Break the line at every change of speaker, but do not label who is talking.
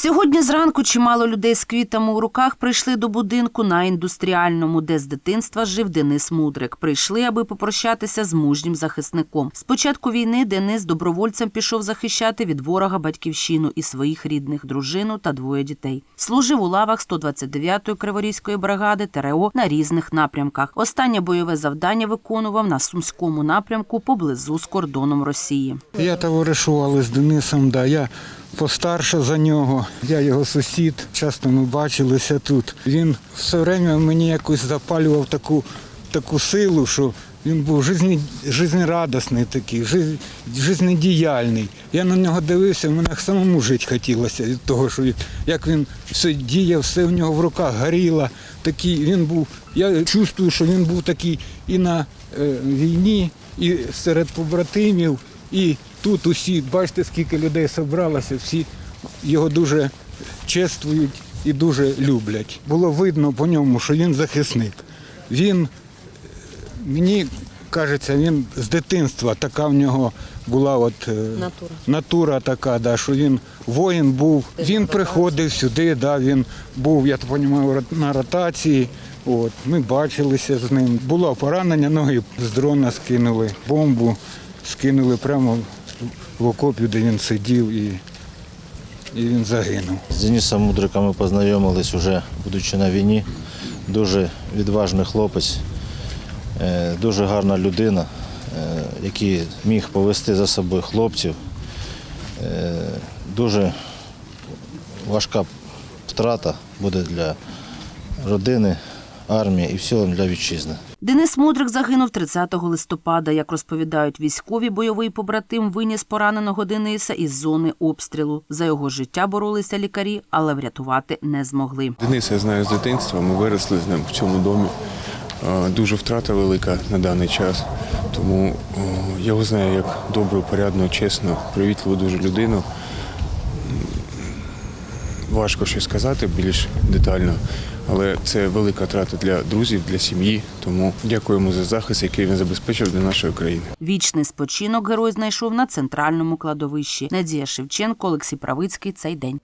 Сьогодні зранку чимало людей з квітами у руках прийшли до будинку на індустріальному, де з дитинства жив Денис Мудрик. Прийшли, аби попрощатися з мужнім захисником. З початку війни Денис добровольцем пішов захищати від ворога батьківщину і своїх рідних дружину та двоє дітей. Служив у лавах 129-ї Криворізької бригади ТРО на різних напрямках. Останнє бойове завдання виконував на сумському напрямку поблизу з кордоном Росії.
Я товаришували з Денисом, да, я постарше за нього, я його сусід. Часто ми бачилися тут. Він все время мені якось запалював таку, таку силу, що він був жизнерадісний такий, жиз- жизнедіяльний. Я на нього дивився, мене самому жити хотілося від того, що він, як він все діяв, все в нього в руках горіло. Такий він був. Я чувствую, що він був такий і на е, війні, і серед побратимів, і тут усі, бачите, скільки людей зібралося, всі його дуже чествують і дуже люблять. Було видно по ньому, що він захисник. Він, мені кажеться, він з дитинства така в нього була от, е,
Натура.
натура така, да, що він воїн був. Він приходив сюди, да, він був, я так розумію, на ротації. От, ми бачилися з ним. Було поранення, ноги з дрона скинули, бомбу скинули прямо в окопі, де він сидів і, і він загинув.
З Денисом Мудриком ми познайомились вже будучи на війні. Дуже відважний хлопець, е, дуже гарна людина, е, який міг повести за собою хлопців. Е, Дуже важка втрата буде для родини, армії і всього для вітчизни.
Денис Мудрик загинув 30 листопада. Як розповідають військові, бойовий побратим виніс пораненого Дениса із зони обстрілу. За його життя боролися лікарі, але врятувати не змогли.
Дениса я знаю з дитинства, ми виросли з ним в цьому домі. Е, Дуже втрата велика на даний час. Тому я його знаю як добру, порядну, чесну, привітливу дуже людину. Важко щось сказати більш детально, але це велика втрата для друзів, для сім'ї. Тому дякуємо за захист, який він забезпечив для нашої країни.
Вічний спочинок герой знайшов на центральному кладовищі. Надія Шевченко, Олексій Правицький. Цей день.